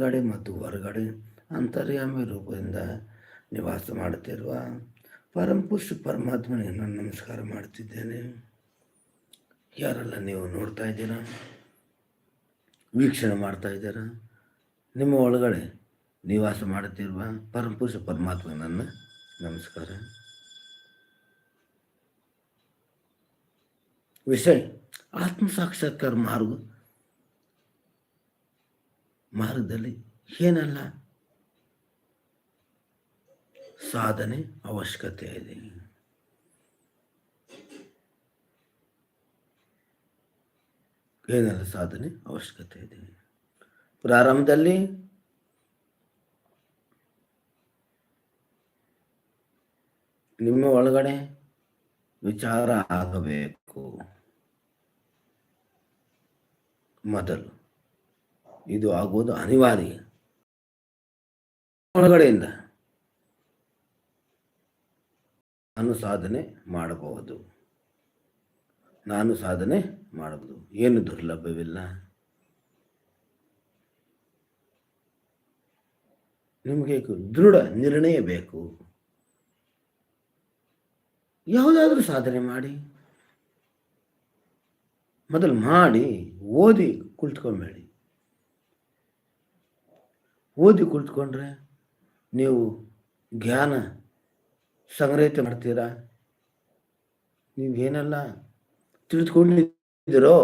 ಒಳಗಡೆ ಮತ್ತು ಹೊರಗಡೆ ಅಂತರ್ಯಾಮಿ ರೂಪದಿಂದ ನಿವಾಸ ಮಾಡುತ್ತಿರುವ ಪರಮಪುರುಷ ಪರಮಾತ್ಮನಿಗೆ ನಾನು ನಮಸ್ಕಾರ ಮಾಡ್ತಿದ್ದೇನೆ ಯಾರೆಲ್ಲ ನೀವು ನೋಡ್ತಾ ಇದ್ದೀರಾ? ವೀಕ್ಷಣೆ ಮಾಡ್ತಾ ಇದ್ದೀರಾ? ನಿಮ್ಮ ಒಳಗಡೆ ನಿವಾಸ ಮಾಡುತ್ತಿರುವ ಪರಮಪುರುಷ ಪರಮಾತ್ಮ ನನ್ನ ನಮಸ್ಕಾರ. ವಿಷಯ ಆತ್ಮ ಸಾಕ್ಷಾತ್ಕಾರ ಮಾರ್ಗ. ಮಾರ್ಗದಲ್ಲಿ ಏನಲ್ಲ? ಸಾಧನೆ ಅವಶ್ಯಕತೆ ಇದೆ. ಏನೆಲ್ಲ? ಸಾಧನೆ ಅವಶ್ಯಕತೆ ಇದೆ. ಪ್ರಾರಂಭದಲ್ಲಿ ನಿಮ್ಮ ಒಳಗಡೆ ವಿಚಾರ ಆಗಬೇಕು. ಮೊದಲು ಇದು ಆಗುವುದು ಅನಿವಾರ್ಯ. ಒಳಗಡೆಯಿಂದ ನಾನು ಸಾಧನೆ ಮಾಡಬಹುದು. ನಾನು ಸಾಧನೆ ಮಾಡಬಹುದು. ಏನು ದುರ್ಲಭವಿಲ್ಲ. ನಿಮಗೆ ದೃಢ ನಿರ್ಣಯ ಬೇಕು? ಯಾವುದಾದ್ರೂ ಸಾಧನೆ ಮಾಡಿ. ಮೊದಲು ಮಾಡಿ, ಓದಿ ಕುಳಿತುಕೊಂಬೇಡಿ. ಓದಿ ಕುಳಿತುಕೊಂಡ್ರೆ ನೀವು ಜ್ಞಾನ ಸಂಗ್ರಹಿತ ಮಾಡ್ತೀರಾ? ನೀವೇನೆಲ್ಲ ತಿಳಿದುಕೊಂಡಿದ್ದೀರೋ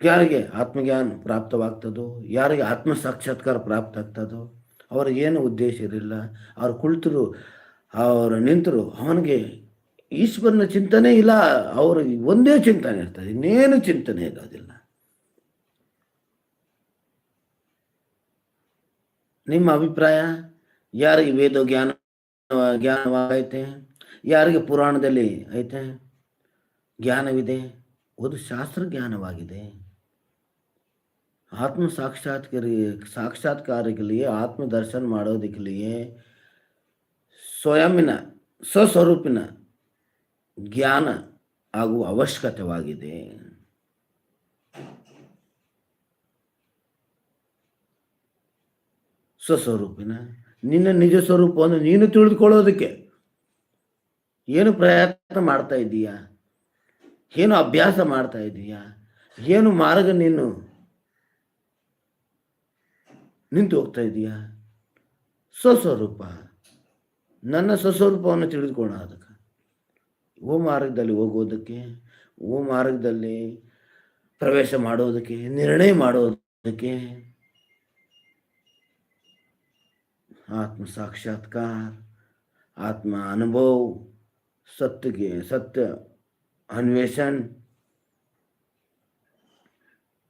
ಯಾರಿಗೆ ಆತ್ಮಜ್ಞಾನ ಪ್ರಾಪ್ತವಾಗ್ತದೋ, ಯಾರಿಗೆ ಆತ್ಮ ಸಾಕ್ಷಾತ್ಕಾರ ಪ್ರಾಪ್ತ ಆಗ್ತದೋ ಅವ್ರಿಗೇನು ಉದ್ದೇಶ ಇರಲಿಲ್ಲ, ಅವ್ರು ಕುಳಿತರು, ಅವರು ನಿಂತರು, ಅವನಿಗೆ ಈಶ್ವರನ ಚಿಂತನೆ ಇಲ್ಲ, ಅವ್ರಿಗೆ ಒಂದೇ ಚಿಂತನೆ ಇರ್ತದೆ, ಇನ್ನೇನು ಚಿಂತನೆ ಇರೋದಿಲ್ಲ. ನಿಮ್ಮ ಅಭಿಪ್ರಾಯ? ಯಾರಿಗೆ ವೇದ ಜ್ಞಾನ ಜ್ಞಾನವಾಗೈತೆ ಯಾರಿಗೆ ಪುರಾಣದಲ್ಲಿ ಐತೆ? ಜ್ಞಾನವಿದೆ. ಅದು ಶಾಸ್ತ್ರ ಜ್ಞಾನವಾಗಿದೆ ಆತ್ಮ ಸಾಕ್ಷಾತ್ಕಾರ ಸಾಕ್ಷಾತ್ಕಾರಕ್ಕೆ ಆತ್ಮ ದರ್ಶನ ಮಾಡೋದಕ್ಕೆ ಸ್ವಯಂನ, ಸ್ವಸ್ವರೂಪಿನ ಜ್ಞಾನ ಆಗುವ ಅವಶ್ಯಕತೆವಾಗಿದೆ. ಸ್ವಸ್ವರೂಪಿನ. ನಿನ್ನ ನಿಜ ಸ್ವರೂಪವನ್ನು ನೀನು ತಿಳಿದುಕೊಳ್ಳೋದಕ್ಕೆ ಏನು ಪ್ರಯತ್ನ ಮಾಡ್ತಾ ಇದ್ದೀಯಾ? ಏನು ಅಭ್ಯಾಸ ಮಾಡ್ತಾ ಇದ್ದೀಯಾ? ಏನು ಮಾರ್ಗ ನೀನು ನಿಂತು ಹೋಗ್ತಾ ಇದೀಯಾ ಸ್ವಸ್ವರೂಪ. ನನ್ನ ಸ್ವಸ್ವರೂಪವನ್ನು ತಿಳಿದುಕೋಣ ಅದಕ್ಕೆ ಓ ಮಾರ್ಗದಲ್ಲಿ ಹೋಗೋದಕ್ಕೆ, ಓ ಮಾರ್ಗದಲ್ಲಿ ಪ್ರವೇಶ ಮಾಡೋದಕ್ಕೆ, ನಿರ್ಣಯ ಮಾಡೋದಕ್ಕೆ ಆತ್ಮ ಸಾಕ್ಷಾತ್ಕಾರ, ಆತ್ಮ ಅನುಭವ ಸತ್ಯಗೆ ಸತ್ಯ ಅನ್ವೇಷಣ್.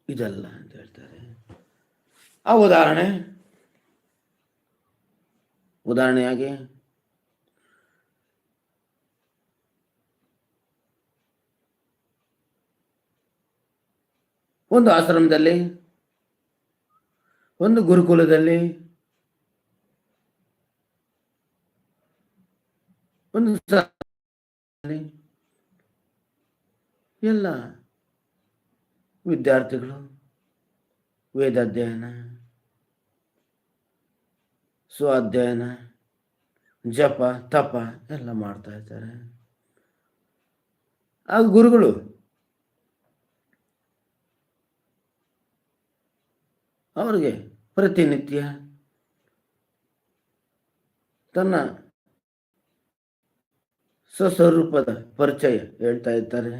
ಇದೆಲ್ಲ ಅಂತ ಹೇಳ್ತಾರೆ. ಆ ಉದಾಹರಣೆ. ಉದಾಹರಣೆಯಾಗಿ ಒಂದು ಆಶ್ರಮದಲ್ಲಿ, ಒಂದು ಗುರುಕುಲದಲ್ಲಿ ಒಂದು ಎಲ್ಲ ವಿದ್ಯಾರ್ಥಿಗಳು ವೇದಾಧ್ಯಯನ, ಸ್ವಾಧ್ಯಯನ, ಜಪ, ತಪ ಎಲ್ಲ ಮಾಡ್ತಾ ಇದ್ದಾರೆ. ಆ ಗುರುಗಳು ಅವರಿಗೆ ಪ್ರತಿನಿತ್ಯ ತನ್ನ ಸ್ವಸ್ವರೂಪದ ಪರಿಚಯ ಹೇಳ್ತಾ ಇರ್ತಾರೆ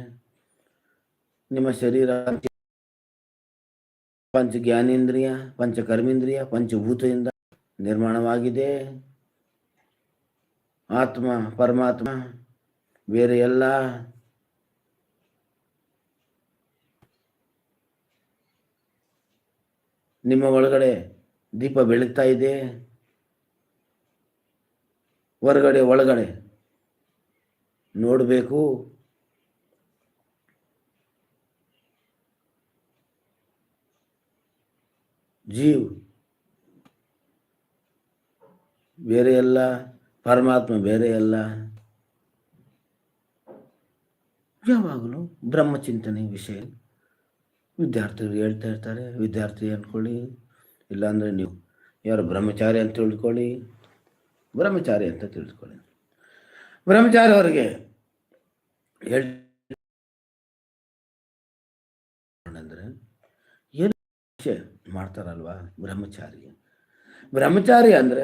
ನಿಮ್ಮ ಶರೀರ ಪಂಚ ಜ್ಞಾನೇಂದ್ರಿಯ, ಪಂಚ ಕರ್ಮೇಂದ್ರಿಯ, ಪಂಚಭೂತದಿಂದ ನಿರ್ಮಾಣವಾಗಿದೆ. ಆತ್ಮ, ಪರಮಾತ್ಮ, ಬೇರೆ ಎಲ್ಲ ನಿಮ್ಮ ಒಳಗಡೆ ದೀಪ ಬೆಳಗ್ತಾ ಇದೆ. ಹೊರಗಡೆ, ಒಳಗಡೆ ನೋಡಬೇಕು. ಜೀವ್. ಬೇರೆ ಎಲ್ಲ, ಪರಮಾತ್ಮ ಬೇರೆ ಎಲ್ಲ. ಯಾವಾಗಲೂ ಬ್ರಹ್ಮಚಿಂತನೆ ವಿಷಯ. ವಿದ್ಯಾರ್ಥಿಗಳು ಹೇಳ್ತಾ ಇರ್ತಾರೆ, ವಿದ್ಯಾರ್ಥಿ ಅಂದ್ಕೊಳ್ಳಿ, ಇಲ್ಲಾಂದರೆ ನೀವು ಯಾರು ಬ್ರಹ್ಮಚಾರಿ ಅಂತ ತಿಳ್ಕೊಳ್ಳಿ, ಬ್ರಹ್ಮಚಾರಿ ಅಂತ ತಿಳ್ಕೊಳ್ಳಿ. ಬ್ರಹ್ಮಚಾರಿ ಅವರಿಗೆ ಏನು ಮಾಡ್ತಾರಲ್ವಾ ಬ್ರಹ್ಮಚಾರಿ? ಬ್ರಹ್ಮಚಾರಿ ಅಂದರೆ,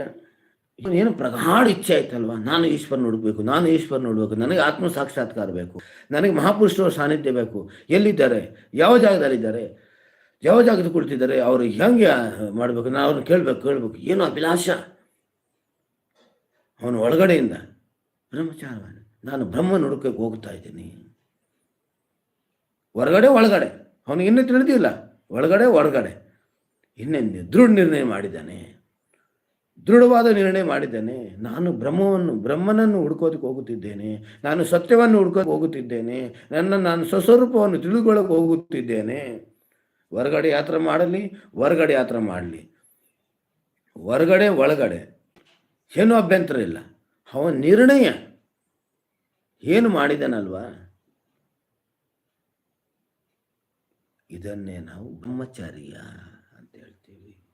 ಏನು ಪ್ರಗಾಢ ಇಚ್ಛೆ ಆಯ್ತಲ್ವಾ? ನಾನು ಈಶ್ವರ ನೋಡಬೇಕು ನಾನು ಈಶ್ವರ ನೋಡಬೇಕು ನನಗೆ ಆತ್ಮ ಸಾಕ್ಷಾತ್ಕಾರ ಬೇಕು, ನನಗೆ ಮಹಾಪುರುಷರ ಸಾನ್ನಿಧ್ಯ ಬೇಕು, ಎಲ್ಲಿದ್ದಾರೆ? ಯಾವ ಜಾಗದಲ್ಲಿದ್ದಾರೆ? ಯಾವ ಜಾಗದಲ್ಲಿ ಕುಳಿತಿದ್ದಾರೆ? ಅವರು ಹೆಂಗೆ ಮಾಡಬೇಕು? ನಾನು ಅವ್ರನ್ನ ಕೇಳ್ಬೇಕು ಕೇಳ್ಬೇಕು. ಏನು ಅಭಿಲಾಷ? ಅವನು ಒಳಗಡೆಯಿಂದ. ಬ್ರಹ್ಮಚಾರ ನಾನು ಬ್ರಹ್ಮ ಹುಡುಕಕ್ಕೆ ಹೋಗ್ತಾ ಇದ್ದೀನಿ. ಹೊರಗಡೆ, ಒಳಗಡೆ. ಅವನಿಗೆ ಇನ್ನೂ ತಿಳಿದಿಲ್ಲ. ಒಳಗಡೆ, ಹೊರಗಡೆ. ಇನ್ನೇನು ದೃಢ ನಿರ್ಣಯ ಮಾಡಿದ್ದಾನೆ. ದೃಢವಾದ ನಿರ್ಣಯ ಮಾಡಿದ್ದಾನೆ. ನಾನು ಬ್ರಹ್ಮವನ್ನು, ಬ್ರಹ್ಮನನ್ನು ಹುಡ್ಕೋದಕ್ಕೆ ಹೋಗುತ್ತಿದ್ದೇನೆ. ನಾನು ಸತ್ಯವನ್ನು ಹುಡ್ಕೋಕೆ ಹೋಗುತ್ತಿದ್ದೇನೆ. ನನ್ನ, ನಾನು ಸ್ವಸ್ವರೂಪವನ್ನು ತಿಳಿದುಕೊಳ್ಳಕ್ಕೆ ಹೋಗುತ್ತಿದ್ದೇನೆ. ಹೊರಗಡೆ ಯಾತ್ರೆ ಮಾಡಲಿ, ಹೊರಗಡೆ ಯಾತ್ರೆ ಮಾಡಲಿ. ಹೊರಗಡೆ, ಒಳಗಡೆ. ಏನೂ ಅಭ್ಯಂತರ ಇಲ್ಲ. ಅವನ ನಿರ್ಣಯ ಏನು ಮಾಡಿದನಲ್ವಾ? ಇದನ್ನೇ ನಾವು ಬ್ರಹ್ಮಚಾರ್ಯ ಅಂತ ಹೇಳ್ತೀವಿ.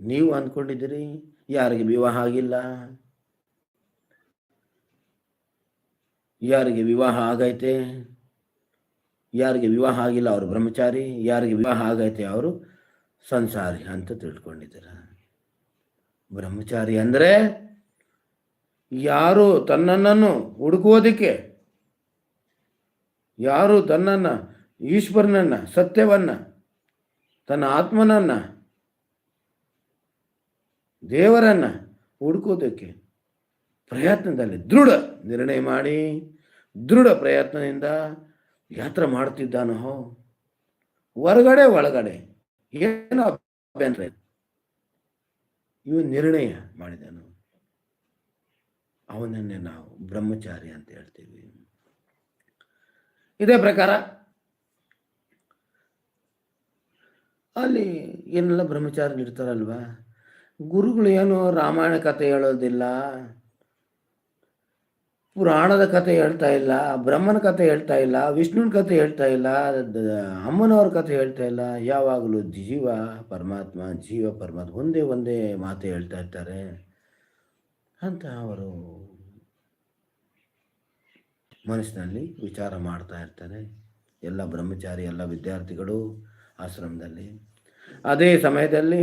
ನೀವು ಅಂದ್ಕೊಂಡಿದ್ದೀರಿ, ಯಾರಿಗೆ ವಿವಾಹ ಆಗಿಲ್ಲ? ಯಾರಿಗೆ ವಿವಾಹ ಆಗೈತೆ? ಯಾರಿಗೆ ವಿವಾಹ ಆಗಿಲ್ಲ ಅವರು ಬ್ರಹ್ಮಚಾರಿ, ಯಾರಿಗೆ ವಿವಾಹ ಆಗೈತೆ ಅವರು ಸಂಸಾರಿ ಅಂತ ತಿಳ್ಕೊಂಡಿದ್ದೀರ. ಬ್ರಹ್ಮಚಾರಿ ಅಂದರೆ ಯಾರು ತನ್ನನ್ನು ಹುಡುಕುವುದಕ್ಕೆ? ಯಾರು ತನ್ನನ್ನು, ಈಶ್ವರನನ್ನ, ಸತ್ಯವನ್ನು, ತನ್ನ ಆತ್ಮನನ್ನ, ದೇವರನ್ನ ಹುಡುಕೋದಕ್ಕೆ ಪ್ರಯತ್ನದಲ್ಲಿ ದೃಢ ನಿರ್ಣಯ ಮಾಡಿ, ದೃಢ ಪ್ರಯತ್ನದಿಂದ ಯಾತ್ರೆ ಮಾಡ್ತಿದ್ದಾನೋ ಹೊರಗಡೆ, ಒಳಗಡೆ ಏನು ಅಭ್ಯಂತರ. ಇವು ನಿರ್ಣಯ ಮಾಡಿದನು. ಅವನನ್ನೇ ನಾವು ಬ್ರಹ್ಮಚಾರಿ ಅಂತ ಹೇಳ್ತೀವಿ. ಇದೇ ಪ್ರಕಾರ ಅಲ್ಲಿ ಏನೆಲ್ಲ ಬ್ರಹ್ಮಚಾರಿ ಇರ್ತಾರಲ್ವಾ? ಗುರುಗಳು ಏನು ರಾಮಾಯಣ ಕಥೆ ಹೇಳೋದಿಲ್ಲ, ಪುರಾಣದ ಕಥೆ ಹೇಳ್ತಾ ಇಲ್ಲ, ಬ್ರಹ್ಮನ ಕಥೆ ಹೇಳ್ತಾ ಇಲ್ಲ, ವಿಷ್ಣುನ ಕಥೆ ಹೇಳ್ತಾ ಇಲ್ಲ ಅಮ್ಮನವ್ರ ಕಥೆ ಹೇಳ್ತಾ ಇಲ್ಲ, ಯಾವಾಗಲೂ ಜೀವ ಪರಮಾತ್ಮ ಜೀವ ಪರಮಾತ್ಮ ಒಂದೇ ಒಂದೇ ಮಾತು ಹೇಳ್ತಾ ಇರ್ತಾರೆ. ಅಂತ ಅವರು ಮನಸ್ಸಿನಲ್ಲಿ ವಿಚಾರ ಮಾಡ್ತಾ ಇರ್ತಾರೆ. ಎಲ್ಲ ಬ್ರಹ್ಮಚಾರಿ, ಎಲ್ಲ ವಿದ್ಯಾರ್ಥಿಗಳು ಆಶ್ರಮದಲ್ಲಿ. ಅದೇ ಸಮಯದಲ್ಲಿ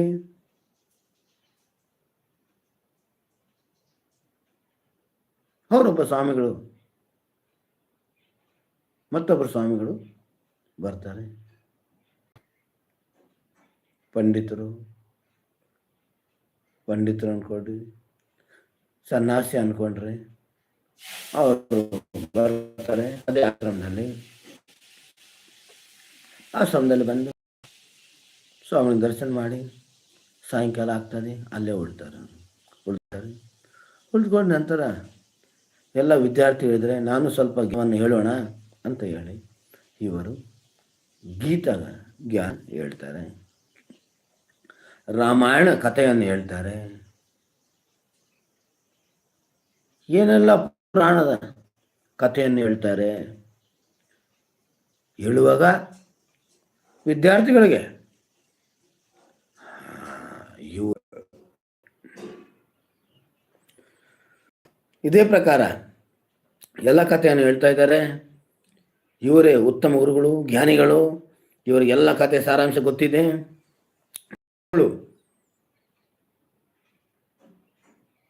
ಅವರೊಬ್ಬ ಸ್ವಾಮಿಗಳು ಮತ್ತೊಬ್ಬರು ಸ್ವಾಮಿಗಳು ಬರ್ತಾರೆ. ಪಂಡಿತರು ಪಂಡಿತರು ಅನ್ಕೊಂಡ್ರಿ ಸನ್ಯಾಸಿ ಅನ್ಕೊಂಡ್ರೆ. ಅವರು ಬರ್ತಾರೆ ಅದೇ ಆಶ್ರಮದಲ್ಲಿ. ಆಶ್ರಮದಲ್ಲಿ ಬಂದು ಸ್ವಾಮಿ ದರ್ಶನ ಮಾಡಿ ಸಾಯಂಕಾಲ ಆಗ್ತದೆ, ಅಲ್ಲೇ ಉಳ್ತಾರೆ. ಉಳ್ತಾರೆ. ಉಳಿದುಕೊಂಡ ನಂತರ ಎಲ್ಲ ವಿದ್ಯಾರ್ಥಿ ಹೇಳಿದರೆ ನಾನು ಸ್ವಲ್ಪ ಜ್ಞಾನ ಹೇಳೋಣ ಅಂತ ಹೇಳಿ ಇವರು ಗೀತ ಜ್ಞಾನ ಹೇಳ್ತಾರೆ. ರಾಮಾಯಣ ಕಥೆಯನ್ನು ಹೇಳ್ತಾರೆ. ಏನೆಲ್ಲ ಪುರಾಣದ ಕಥೆಯನ್ನು ಹೇಳ್ತಾರೆ? ಹೇಳುವಾಗ ವಿದ್ಯಾರ್ಥಿಗಳಿಗೆ ಇದೇ ಪ್ರಕಾರ ಎಲ್ಲ ಕಥೆಯನ್ನು ಹೇಳ್ತಾ ಇದ್ದಾರೆ. ಇವರೇ ಉತ್ತಮ ಗುರುಗಳು, ಜ್ಞಾನಿಗಳು ಇವರಿಗೆಲ್ಲ ಕಥೆ ಸಾರಾಂಶ ಗೊತ್ತಿದೆ.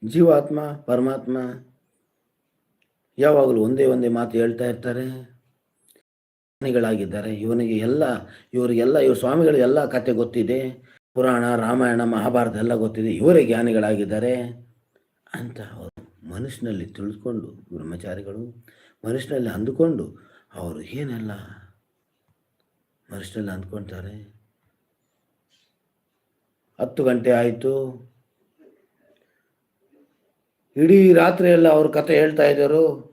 ಜೀವಾತ್ಮ, ಪರಮಾತ್ಮ ಯಾವಾಗಲೂ ಒಂದೇ ಒಂದೇ ಮಾತು ಹೇಳ್ತಾ ಇರ್ತಾರೆ. ಜ್ಞಾನಿಗಳಾಗಿದ್ದಾರೆ. ಇವನಿಗೆ ಎಲ್ಲ ಇವರಿಗೆಲ್ಲ ಇವ್ರ ಸ್ವಾಮಿಗಳಿಗೆ ಎಲ್ಲ ಕತೆ ಗೊತ್ತಿದೆ. ಪುರಾಣ, ರಾಮಾಯಣ, ಮಹಾಭಾರತ ಎಲ್ಲ ಗೊತ್ತಿದೆ. ಇವರೇ ಜ್ಞಾನಿಗಳಾಗಿದ್ದಾರೆ ಅಂತ ಅವರು ಮನಸ್ಸಿನಲ್ಲಿ ತಿಳಿದುಕೊಂಡು ಬ್ರಹ್ಮಚಾರಿಗಳು ಮನುಷ್ಯನಲ್ಲಿ ಅಂದುಕೊಂಡು ಅವರು ಏನೆಲ್ಲ ಮನುಷ್ಯನಲ್ಲಿ ಅಂದ್ಕೊಳ್ತಾರೆ ಹತ್ತು ಗಂಟೆ ಆಯಿತು. ಇಡೀ ರಾತ್ರಿ ಎಲ್ಲ ಅವ್ರ ಕತೆ ಹೇಳ್ತಾ ಇದ್ದರು.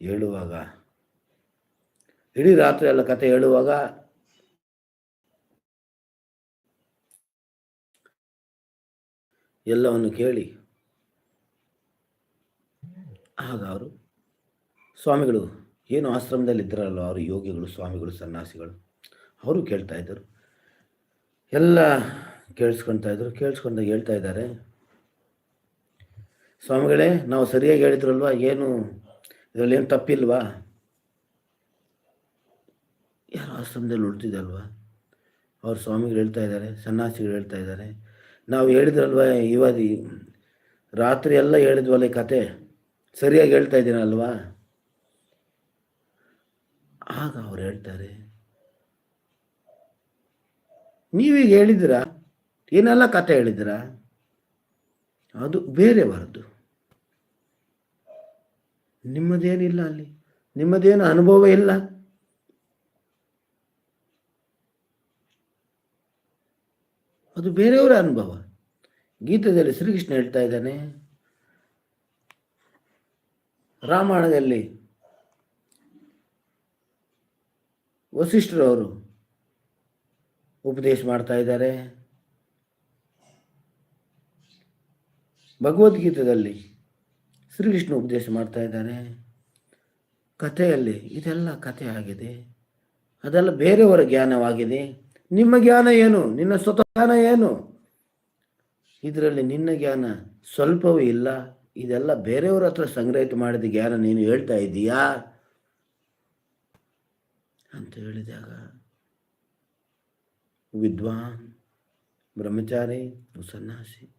ಹೇಳುವಾಗ, ಇಡೀ ರಾತ್ರಿ ಎಲ್ಲ ಕತೆ ಹೇಳುವಾಗ, ಎಲ್ಲವನ್ನು ಕೇಳಿ, ಆಗ ಅವರು, ಸ್ವಾಮಿಗಳು, ಏನು ಆಶ್ರಮದಲ್ಲಿ ಇದ್ರಲ್ಲ ಅವರು ಯೋಗಿಗಳು, ಸ್ವಾಮಿಗಳು, ಸನ್ಯಾಸಿಗಳು, ಅವರು ಕೇಳ್ತಾ ಇದ್ದರು. ಎಲ್ಲ ಕೇಳಿಸ್ಕೊಳ್ತಾ ಇದ್ರು ಕೇಳಿಸ್ಕೊಂಡಾಗ ಹೇಳ್ತಾ ಇದ್ದಾರೆ, ಸ್ವಾಮಿಗಳೇ, ನಾವು ಸರಿಯಾಗಿ ಹೇಳಿದ್ರಲ್ವಾ, ಏನು ಇದರಲ್ಲಿ ಏನು ತಪ್ಪಿಲ್ವಾ? ಯಾರು ಆಶ್ರಮದಲ್ಲಿ ಉಳ್ತಿದ್ದಲ್ವಾ ಅವ್ರ ಸ್ವಾಮಿಗಳು ಹೇಳ್ತಾ ಇದ್ದಾರೆ, ಸನ್ಯಾಸಿಗಳು ಹೇಳ್ತಾ ಇದ್ದಾರೆ. ನಾವು ಹೇಳಿದ್ರಲ್ವ ಇವಾದಿ ರಾತ್ರಿ ಎಲ್ಲ ಹೇಳಿದ್ವಲ್ಲ ಈ ಕತೆ? ಸರಿಯಾಗಿ ಹೇಳ್ತಾ ಇದ್ದೀನಲ್ವಾ? ಆಗ ಅವ್ರು ಹೇಳ್ತಾರೆ, ನೀವೀಗ ಹೇಳಿದ್ದೀರಾ? ಏನೆಲ್ಲ ಕತೆ ಹೇಳಿದ್ದೀರಾ? ಅದು ಬೇರೆಯವರದ್ದು ನಿಮ್ಮದೇನಿಲ್ಲ ಅಲ್ಲಿ? ನಿಮ್ಮದೇನು ಅನುಭವ ಇಲ್ಲ? ಅದು ಬೇರೆಯವರ ಅನುಭವ. ಗೀತದಲ್ಲಿ ಶ್ರೀಕೃಷ್ಣ ಹೇಳ್ತಾ ಇದ್ದಾನೆ, ರಾಮಾಯಣದಲ್ಲಿ ವಸಿಷ್ಠರವರು ಉಪದೇಶ ಮಾಡ್ತಾ ಇದ್ದಾರೆ. ಭಗವದ್ಗೀತದಲ್ಲಿ ಶ್ರೀಕೃಷ್ಣ ಉಪದೇಶ ಮಾಡ್ತಾ ಇದ್ದಾರೆ. ಕಥೆಯಲ್ಲಿ ಇದೆಲ್ಲ ಕಥೆ ಆಗಿದೆ. ಅದೆಲ್ಲ ಬೇರೆಯವರ ಜ್ಞಾನವಾಗಿದೆ. ನಿಮ್ಮ ಜ್ಞಾನ ಏನು? ನಿನ್ನ ಸ್ವತಃ ಜ್ಞಾನ ಏನು? ಇದರಲ್ಲಿ ನಿನ್ನ ಜ್ಞಾನ ಸ್ವಲ್ಪವೂ ಇಲ್ಲ. ಇದೆಲ್ಲ ಬೇರೆಯವರ ಹತ್ರ ಸಂಗ್ರಹಿತ ಮಾಡಿದ ಜ್ಞಾನ ನೀನು ಹೇಳ್ತಾ ಇದ್ದೀಯಾ? ಅಂತ ಹೇಳಿದಾಗ, ವಿದ್ವಾನ್, ಬ್ರಹ್ಮಚಾರಿ ಸನ್ಯಾಸಿ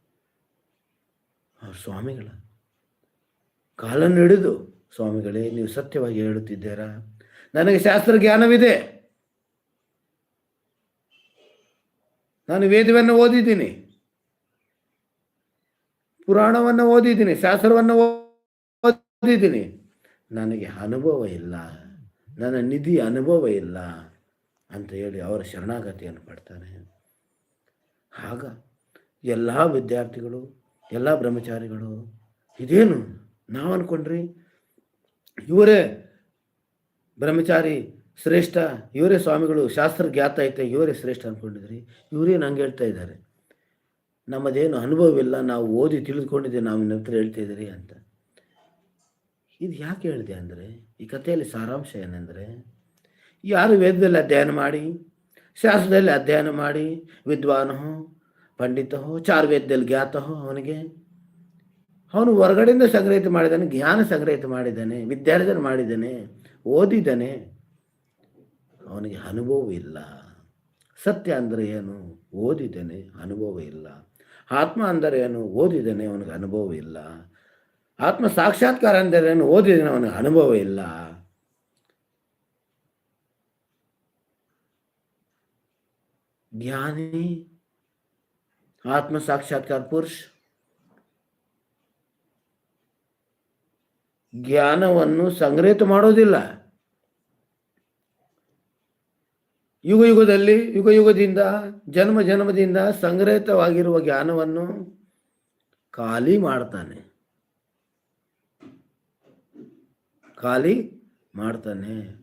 ಅವ್ರ ಸ್ವಾಮಿಗಳ ಕಾಲನ್ನು ಹಿಡಿದು ಸ್ವಾಮಿಗಳೇ, ನೀವು ಸತ್ಯವಾಗಿ ಹೇಳುತ್ತಿದ್ದೀರಾ? ನನಗೆ ಶಾಸ್ತ್ರ ಜ್ಞಾನವಿದೆ. ನಾನು ವೇದವನ್ನು ಓದಿದ್ದೀನಿ. ಪುರಾಣವನ್ನು ಓದಿದ್ದೀನಿ, ಶಾಸ್ತ್ರವನ್ನು ಓದಿದ್ದೀನಿ. ನನಗೆ ಅನುಭವ ಇಲ್ಲ. ನನ್ನ ನಿಧಿ ಅನುಭವ ಇಲ್ಲ ಅಂತ ಹೇಳಿ ಅವರ ಶರಣಾಗತಿಯನ್ನು ಪಡ್ತಾನೆ. ಆಗ ಎಲ್ಲ ವಿದ್ಯಾರ್ಥಿಗಳು, ಎಲ್ಲ ಬ್ರಹ್ಮಚಾರಿಗಳು, ಇದೇನು? ನಾವು ಅನ್ಕೊಂಡ್ರಿ. ಇವರೇ ಬ್ರಹ್ಮಚಾರಿ ಶ್ರೇಷ್ಠ, ಇವರೇ ಸ್ವಾಮಿಗಳು, ಶಾಸ್ತ್ರ ಜ್ಞಾತ ಐತೆ, ಇವರೇ ಶ್ರೇಷ್ಠ ಅನ್ಕೊಂಡಿದ್ರಿ. ಇವರೇನು ಹಂಗೆ ಹೇಳ್ತಾ ಇದ್ದಾರೆ ನಮ್ಮದೇನು ಅನುಭವವಿಲ್ಲ, ನಾವು ಓದಿ ತಿಳಿದುಕೊಂಡಿದ್ದೆ ನಾವು ನಂತರ ಹೇಳ್ತಾ ಇದ್ದೀರಿ ಅಂತ. ಇದು ಯಾಕೆ ಹೇಳಿದೆ ಅಂದರೆ, ಈ ಕಥೆಯಲ್ಲಿ ಸಾರಾಂಶ ಏನೆಂದರೆ, ಯಾರು ವೇದದಲ್ಲಿ ಅಧ್ಯಯನ ಮಾಡಿ, ಶಾಸ್ತ್ರದಲ್ಲಿ ಅಧ್ಯಯನ ಮಾಡಿ, ವಿದ್ವಾನೋ, ಪಂಡಿತೋ ಚಾರ್ ಜ್ಞಾತೋ ಅವನಿಗೆ ಅವನು ಹೊರಗಡೆಯಿಂದ ಸಂಗ್ರಹಿತ ಮಾಡಿದ್ದಾನೆ, ಜ್ಞಾನ ಸಂಗ್ರಹಿತ ಮಾಡಿದ್ದಾನೆ, ವಿದ್ಯಾರ್ಜನ ಮಾಡಿದ್ದಾನೆ, ಓದಿದ್ದಾನೆ. ಅವನಿಗೆ ಅನುಭವ ಇಲ್ಲ. ಸತ್ಯ ಅಂದರೆ ಏನು? ಓದಿದ್ದಾನೆ, ಅನುಭವ ಇಲ್ಲ. ಆತ್ಮ ಅಂದರೆ ಏನು? ಓದಿದ್ದಾನೆ, ಅವನಿಗೆ ಅನುಭವ ಇಲ್ಲ. ಆತ್ಮ ಸಾಕ್ಷಾತ್ಕಾರ ಅಂದರೆ ಏನು? ಓದಿದ್ದಾನೆ, ಅವನಿಗೆ ಅನುಭವ ಇಲ್ಲ. ಜ್ಞಾನಿ, ಆತ್ಮ ಸಾಕ್ಷಾತ್ಕಾರ ಪುರುಷ. ಜ್ಞಾನವನ್ನು ಸಂಗ್ರಹಿತ ಮಾಡೋದಿಲ್ಲ. ಯುಗ ಯುಗದಲ್ಲಿ, ಯುಗ ಯುಗದಿಂದ, ಜನ್ಮ ಜನ್ಮದಿಂದ ಸಂಗ್ರಹಿತವಾಗಿರುವ ಜ್ಞಾನವನ್ನು ಖಾಲಿ ಮಾಡ್ತಾನೆ. ಖಾಲಿ ಮಾಡ್ತಾನೆ.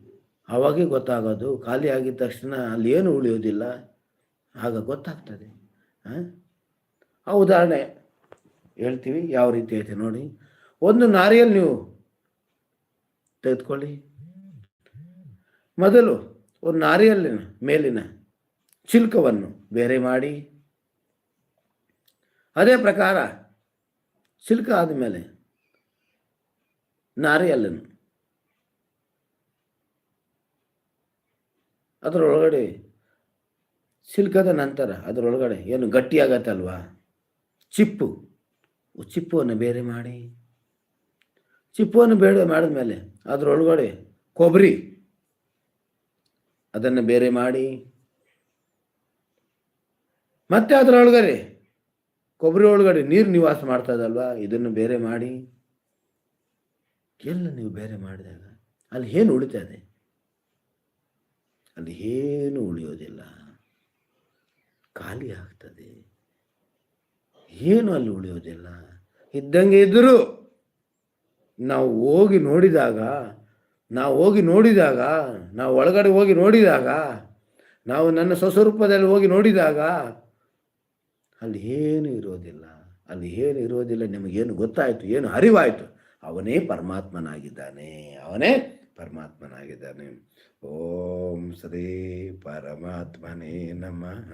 ಅವಾಗೇ ಗೊತ್ತಾಗೋದು. ಖಾಲಿ ಆಗಿದ ತಕ್ಷಣ ಅಲ್ಲಿ ಏನು ಉಳಿಯೋದಿಲ್ಲ. ಆಗ ಗೊತ್ತಾಗ್ತದೆ. ಆ? ಉದಾಹರಣೆ ಹೇಳ್ತೀವಿ. ಯಾವ ರೀತಿ ಐತೆ ನೋಡಿ. ಒಂದು ನಾರಿಯಲ್ಲಿ ನೀವು ತೆಗೆದುಕೊಳ್ಳಿ. ಮೊದಲು ಒಂದು ನಾರಿಯಲ್ಲಿನ ಮೇಲಿನ ಚಿಲ್ಕವನ್ನು ಬೇರೆ ಮಾಡಿ. ಅದೇ ಪ್ರಕಾರ ಚಿಲ್ಕ ಆದಮೇಲೆ ನಾರಿಯಲ್ಲನ್ನು ಅದರೊಳಗಡೆ ಸಿಲ್ಕದ ನಂತರ ಅದರೊಳಗಡೆ ಏನು ಗಟ್ಟಿಯಾಗತ್ತಲ್ವಾ ಚಿಪ್ಪು. ಚಿಪ್ಪುವನ್ನು ಬೇರೆ ಮಾಡಿ. ಚಿಪ್ಪುವನ್ನು ಬೇಡ ಮಾಡಿದ್ಮೇಲೆ ಅದರೊಳಗಡೆ ಕೊಬ್ಬರಿ, ಅದನ್ನು ಬೇರೆ ಮಾಡಿ, ಮತ್ತೆ ಅದರೊಳಗಡೆ ಕೊಬ್ಬರಿ ಒಳಗಡೆ ನೀರು ನಿವಾಸ ಮಾಡ್ತಾ ಇದಲ್ವಾ ಇದನ್ನು ಬೇರೆ ಮಾಡಿ. ಎಲ್ಲ ನೀವು ಬೇರೆ ಮಾಡಿದಾಗ ಅಲ್ಲಿ ಏನು ಉಳಿತದೆ ಅಲ್ಲಿ ಏನು ಉಳಿಯೋದಿಲ್ಲ. ಖಾಲಿ ಆಗ್ತದೆ. ಏನು ಅಲ್ಲಿ ಉಳಿಯೋದಿಲ್ಲ? ಇದ್ದಂಗೆ ಇದ್ದರೂ ನಾವು ಹೋಗಿ ನೋಡಿದಾಗ, ನಾವು ಹೋಗಿ ನೋಡಿದಾಗ, ನಾವು ಒಳಗಡೆ ಹೋಗಿ ನೋಡಿದಾಗ, ನಾವು ನನ್ನ ಸ್ವಸ್ವರೂಪದಲ್ಲಿ ಹೋಗಿ ನೋಡಿದಾಗ, ಅಲ್ಲಿ ಏನು ಇರೋದಿಲ್ಲ. ಅಲ್ಲಿ ಏನು ಇರೋದಿಲ್ಲ. ನಿಮಗೇನು ಗೊತ್ತಾಯಿತು? ಏನು ಅರಿವಾಯಿತು? ಅವನೇ ಪರಮಾತ್ಮನಾಗಿದ್ದಾನೆ. ಅವನೇ ಪರಮಾತ್ಮನಾಗಿದ್ದಾನೆ. ಓಂ ಶ್ರೀ ಪರಮಾತ್ಮನೇ ನಮಃ.